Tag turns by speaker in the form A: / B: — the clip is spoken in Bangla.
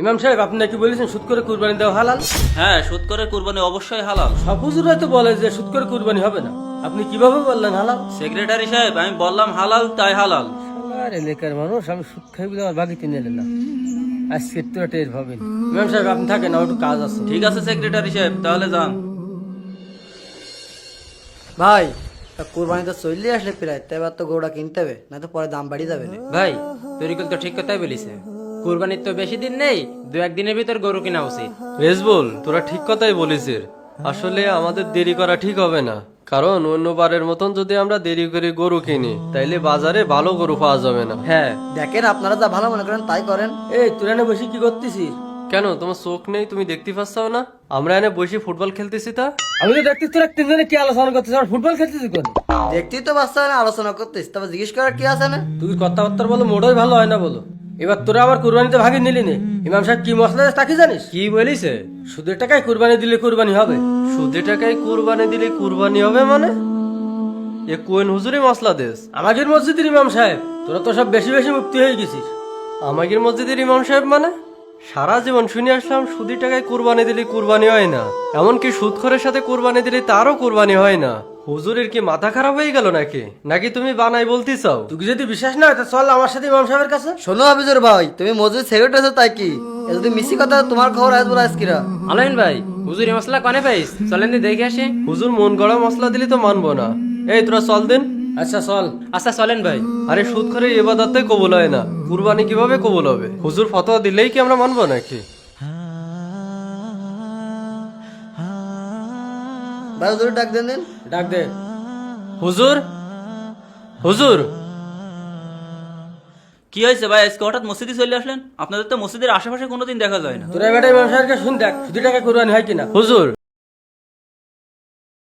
A: ইমাম সাহেব আপনি নাকি বলেছেন সুদ করে কুরবানি দেওয়া হালাল?
B: হ্যাঁ সুদ করে কুরবানি অবশ্যই হালাল।
A: সব হুজুরাই তো বলে যে সুদ করে কুরবানি হবে না। আপনি কীভাবে বললেন হালাল?
B: সেক্রেটারি সাহেব আমি বললাম হালাল তাই হালাল।
A: আমার এলাকার মানুষ আমি সুদ খাই বলে আমার বাগিতে নিলে না। আজকে তোরা টের পাবেন। ইমাম সাহেব আপনি থাকেন আমার একটু কাজ আছে।
B: ঠিক আছে সেক্রেটারি সাহেব তাহলে যান।
C: ভাই তা কোরবানি তো চললে আসলে প্রায় তাই এবার তো গরুটা কিনতে হবে না তো পরে দাম বাড়িয়ে যাবে।
D: ভাই তরিকুল তো ঠিক কথাই বলিছে। কুরবানির তো বেশি দিন নেই দু একদিনের ভিতর গরু কিনা উচিত।
E: রেজবুল তোরা ঠিক কথাই বলেছিস। আসলে আমাদের দেরি করা ঠিক হবে না। কারণ অন্যবারের মতন যদি আমরা দেরি করে গরু কিনি তাইলে বাজারে ভালো গরু পাওয়া যাবে না। হ্যাঁ
C: দেখেন আপনারা যা ভালো মনে করেন তাই করেন।
A: এই তোরা না বসে কি করতেছিস?
E: কেন তোমার চোখ নেই তুমি দেখতে পাচ্ছ না? আমরা এনে বসে ফুটবল খেলতেছি তা?
A: আমি তো দেখতে তোরা তিনজনে কি আলোচনা করতেছিস আর ফুটবল খেলতেছিস কোন?
C: দেখতেই তো বাচ্চা না আলোচনা করতেছি তবে জিজ্ঞেস করার কি আছে না?
A: তুই কথাবার্তা বলো মোটেই ভালো হয় না বলো। এবার তোরা আবার কুরবানিতে ভাগে নিলি নে। ইমাম সাহেব কি মশলা তা কি জানিস?
E: কি বলিছে?
A: সুদের টাকায় কুরবানি দিলে কুরবানি হবে।
E: সুদে টাকায় কুরবানি দিলে কুরবানি হবে মানে? এ কোয়েন হুজুরে মশলা দেশ
A: আমাদের মসজিদের ইমাম সাহেব তোরা তো সব বেশি বেশি মুক্তি হয়ে গেছিস।
E: আমাদের মসজিদের ইমাম সাহেব মানে? সারা জীবন শুনে আসলাম সুদি টাকায় কুরবানি দিলে কুরবানি হয় না। এমনকি সুদখরের সাথে কুরবানি দিলে তারও কুরবানি হয় না। হুজুরের কি মাথা খারাপ হয়ে গেল নাকি? নাকি তুমি বানাই বলতে চাও
A: তুই যদি বিশ্বাস না হয় তা চল আমার সাথে ইমাম সাহেবের কাছে।
C: শোনো হাফিজুর ভাই তুমি মসজিদ সেক্রেটারি আছো তাই কি? এ যদি মিশি কথা তোমার খবর আসব আজকিরা।
D: আলাইন ভাই হুজুরি মশলা কনে পাইস? চলেন দি দেখে আসি।
E: হুজুর মন গড়া মশলা দিলে তো মানবো না। এই তোরা চল দেন।
A: আচ্ছা চল।
D: আচ্ছা চলেন ভাই।
E: আরে সুদ করে এবাদাতে কবুল হয় না। কুরবানি কীভাবে কবুল হবে? হুজুর ফতোয়া দিলেই কি আমরা মানবো নাকি?
C: ভাই হুজুর ডাক দেন দিন।
A: ডাক দে।
E: হুজুর? হুজুর?
B: কি হয়েছে ভাই? আজকে হঠাৎ মসজিদে চলে আসলেন? আপনাদের তো মসজিদের আশেপাশে কোনোদিন দেখা যায় না।
A: তোরা বেটাই ব্যবসায়ীকে শুন দেখ সুদের টাকা কোরবানি হয় কিনা।
E: হুজুর?